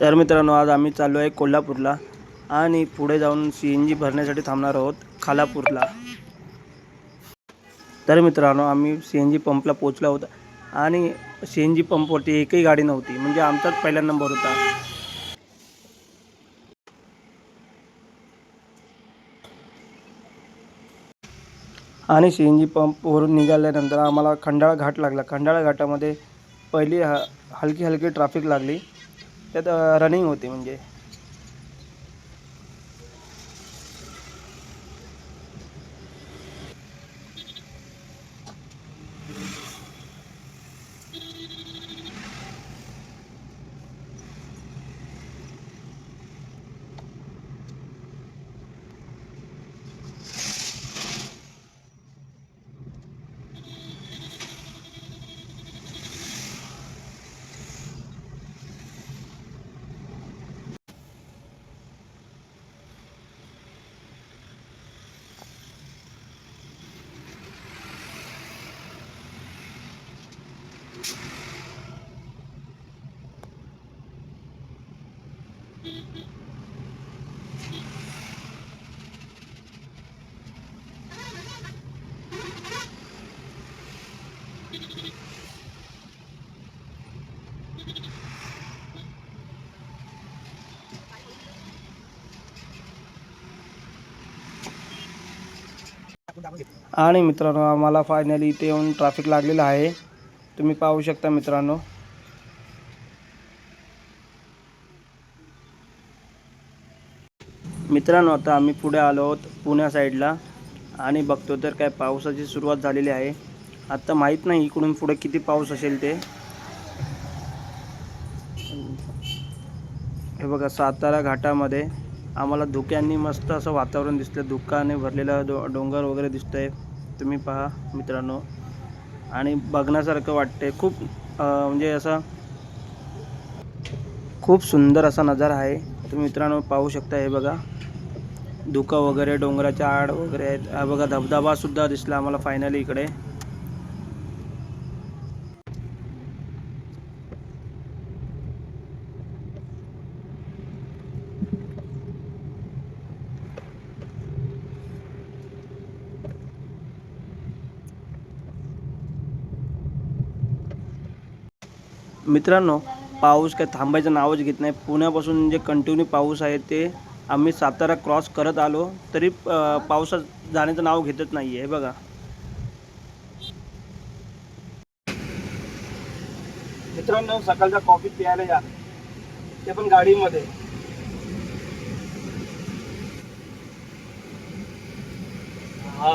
तर मित्रांनो आज आम्ही चाललो आहे कोल्हापूरला आणि पुढे जाऊन सी एन जी भरण्यासाठी थांबणार आहोत खालापूरला. तर मित्रांनो आम्ही सी एन जी पंपला पोचलो आहोत आणि सी एन जी पंपवरती एकही गाडी नव्हती म्हणजे आमचाच पहिला नंबर होता. आणि सी एन जी पंपवरून निघाल्यानंतर आम्हाला खंडाळा घाट लागला. खंडाळा घाटामध्ये पहिली ह हलकी हलकी ट्रॅफिक लागली. त्यात रनिंग होते म्हणजे. आणि मित्रांनो आम्हाला फायनली इथे येऊन ट्रॅफिक लागलेलं आहे. तुम्ही पाहू शकता मित्रांनो. मित्रांनो आता आम्ही पुढे आलो आहोत पुण्या साईडला आणि बघतो तर काय पावसाची सुरुवात झालेली आहे. आत्ता माहीत नाही इकडून पुढे किती पाऊस असेल ते. हे बघा सातारा घाटामध्ये आम्हाला धुक्यांनी मस्त असं वातावरण दिसतं धुक्याने भरलेलं डो डोंगर वगैरे दिसतंय. तुम्ही पहा मित्रांनो. आणि बघण्यासारखं वाटते खूप म्हणजे असं खूप सुंदर असा नजारा आहे. तुम्ही मित्रांनो पाहू शकता हे बघा. धुकं वगैरे डोंगराच्या आड वगैरे आहेत. हा बघा धबधबा सुद्धा दिसला आम्हाला फायनली इकडे. मित्रांनो पाऊस काय थांबायचं नावच घेत नाही. पुण्यापासून जे कंटिन्यू पाऊस आहे ते आम्ही सातारा क्रॉस करत आलो तरी पावसात जाण्याचं नाव घेतच नाही आहे बघा. मित्रांनो सकाळचा कॉफी प्यायला या. ते पण गाडीमध्ये. हा.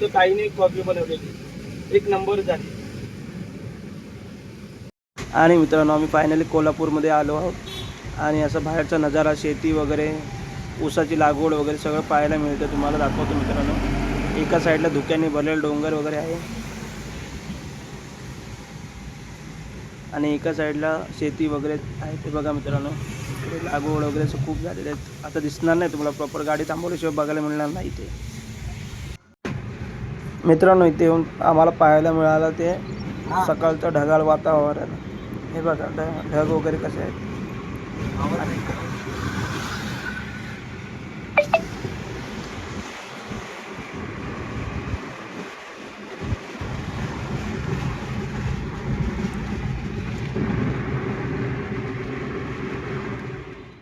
ते काही नाही कॉफी बनवलेली. एक नंबर झाली. आणि मित्रांनो आम्ही फायनली कोल्हापूरमध्ये आलो आहोत. आणि असं बाहेरचा नजारा शेती वगैरे ऊसाची लागवड वगैरे सगळं पाहायला मिळतं. तुम्हाला दाखवतो मित्रांनो. एका साईडला धुक्याने भरलेलं डोंगर वगैरे आहे. आणि एका साईडला शेती वगैरे आहे. ते बघा मित्रांनो. लागवड वगैरे असं खूप झालेले आहेत आता दिसणार नाही तुम्हाला प्रॉपर गाडी थांबवल्याशिवाय बघायला मिळणार नाही इथे. मित्रांनो इथे येऊन आम्हाला पाहायला मिळालं ते सकाळचं ढगाळ वातावरण. हे बघा ढ ढग वगैरे कसे आहेत?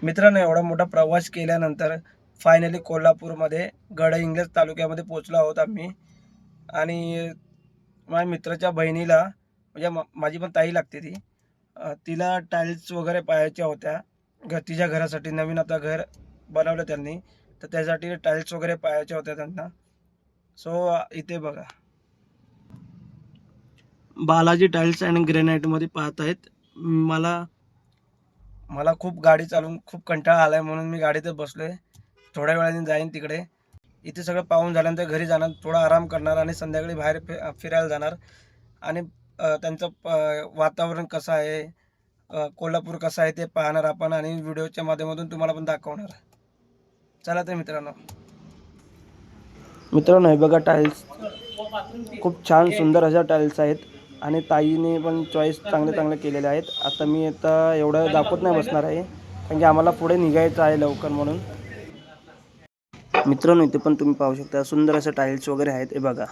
मित्रांनो एवढा मोठा प्रवास केल्यानंतर फायनली कोल्हापूरमध्ये गड इंग्लज तालुक्यामध्ये पोचलो आहोत आम्ही. आणि माझ्या मित्राच्या बहिणीला म्हणजे माझी पण ताई लागते ती. तिला टाईल्स वगैरे पाहायच्या होत्या. घ तिच्या घरासाठी नवीन आता घर बनवलं त्यांनी. तर त्यासाठी टाईल्स वगैरे पाहायच्या होत्या त्यांना. सो इथे बघा. बालाजी टाईल्स अँड ग्रेनाईटमध्ये पाहत आहेत. मला मला खूप गाडी चालवून खूप कंटाळा आला आहे म्हणून मी गाडीतच बसलो आहे थोड्या वेळाने जाईन तिकडे. इथे सगळं पाहून झाल्यानंतर घरी जाणार थोडा आराम करणार आणि संध्याकाळी बाहेर फि फिरायला जाणार. आणि त्यांचं प- वातावरण कसं आहे? कोल्हापूर कसं आहे ते पाहणार आपण आणि व्हिडिओच्या माध्यमातून तुम्हाला पण दाखवणार. चला तर मित्रांनो. मित्रांनो हे बघा टाईल्स खूप छान सुंदर अशा टाईल्स आहेत आणि ताईने पण चॉईस चांगले चांगले केलेले आहेत. आता मी आता एवढं दाखवत नाही बसणार आहे कारण की आम्हाला पुढे निघायचं आहे लवकर म्हणून. मित्रांनो इथे पण तुम्ही पाहू शकता सुंदर असे टाईल्स वगैरे आहेत हे बघा.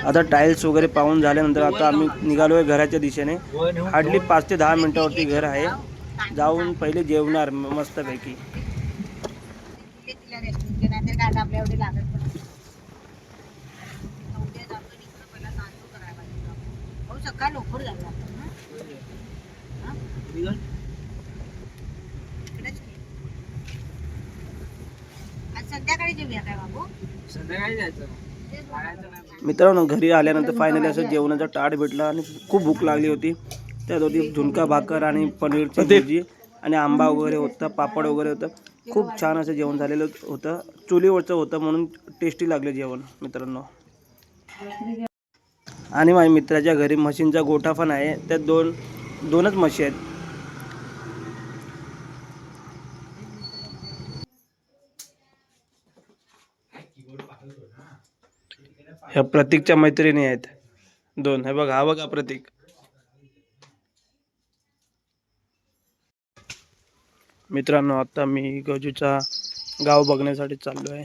आता टाईल्स वगैरे पाहून झाल्यानंतर आता आम्ही निघालो आहे घराच्या दिशेने हार्डली पाच ते दहा मिनिटावरती घर आहे जाऊन पहिले जेवणार मस्तपैकी. हा? संध्याकाळी जेवूया काय बाबू संध्याकाळी जायचं. मित्रांनो घरी आल्यानंतर फायनली असं जेवणाचा ताट भेटला आणि खूप भूक लागली होती. त्यात होती झुणका भाकर आणि पनीरची भाजी आणि आंबा वगैरे होता पापड वगैरे होतं. खूप छान असं जेवण झालेलं होतं. चुलीवरचं होतं म्हणून टेस्टी लागलं जेवण मित्रांनो. आणि माझ्या मित्राच्या घरी म्हशींचा गोठा पण आहे. त्यात दोन दोनच म्हशी आहेत. ह्या प्रतीकच्या मैत्रिणी आहेत. दोन. हे बघा हा बघा प्रतीक. मित्रांनो आता मी गजूचा गाव बघण्यासाठी चाललो आहे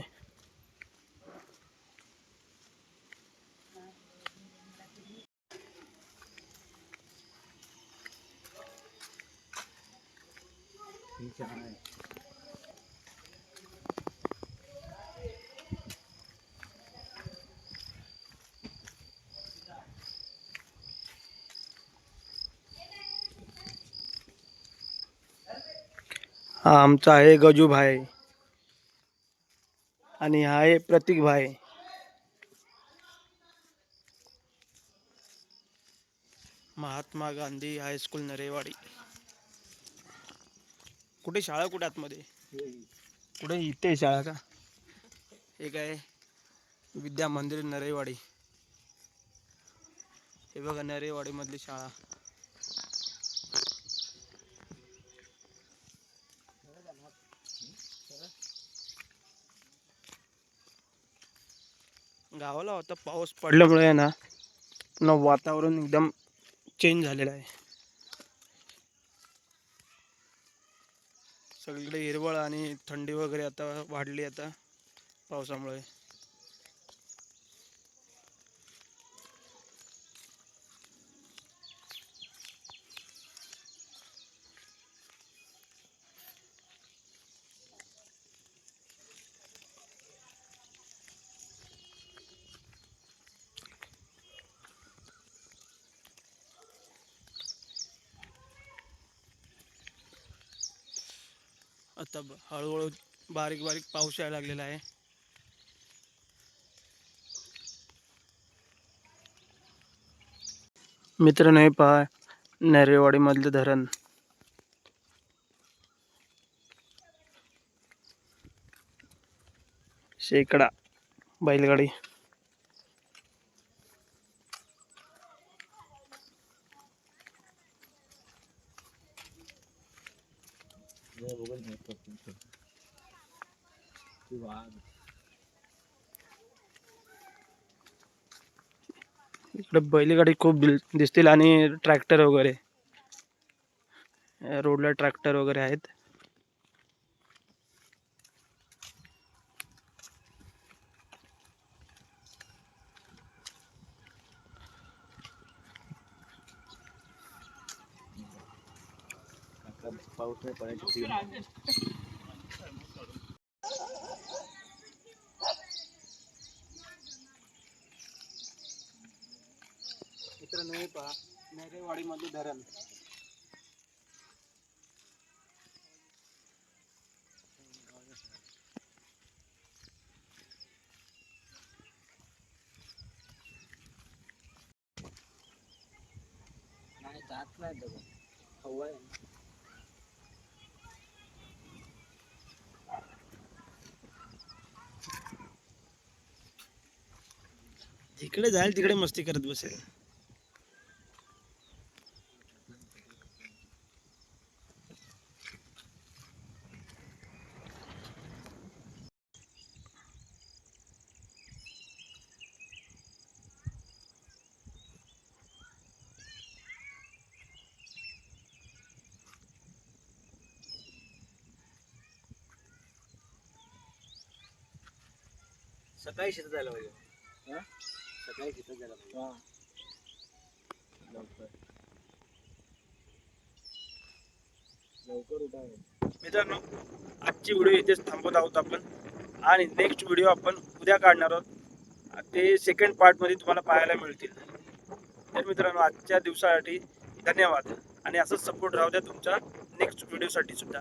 हा आमचा आहे गजू भाई आणि हा आहे प्रतीक भाई महात्मा गांधी हायस्कूल नरेवाडी. कुठे शाळा कुठे आतमध्ये? कुठे? इथे शाळा का? एक आहे विद्या मंदिर नरेवाडी. हे बघा नरेवाडी मधली शाळा. गावाला होता पाऊस पडल्यामुळे आहे ना पुन्हा वातावरण एकदम चेंज झालेलं आहे. सगळीकडे हिरवळ आणि थंडी वगैरे आता वाढली आता पावसामुळे. आता हळूहळू बारीक बारीक पाऊस यायला लागलेला आहे. मित्रांनो हे पहा नरेवाडीमधलं धरण. शेकडा बैलगाडी. इकडे बैलगाडी खूप बिल दिसतील आणि ट्रॅक्टर वगैरे. रोडला ट्रॅक्टर वगैरे आहेत. पाऊस नाही पडायची मित्रांनो हे पहा नेरेवाडीमध्ये धरण. जिकडे जाईल तिकडे मस्ती करत बसेल सकाळी शेतात जायला पाहिजे हा? सकाळी शेतात जायला पाहिजे. लवकर. लवकर उठा मित्रांनो आजची व्हिडिओ इथेच थांबवत आहोत आपण. आणि नेक्स्ट व्हिडिओ आपण उद्या काढणार आहोत. ते सेकंड पार्टमध्ये तुम्हाला पाहायला मिळतील. तर मित्रांनो आजच्या दिवसासाठी धन्यवाद. आणि असंच सपोर्ट राहू द्या तुमच्या नेक्स्ट व्हिडिओसाठी सुद्धा.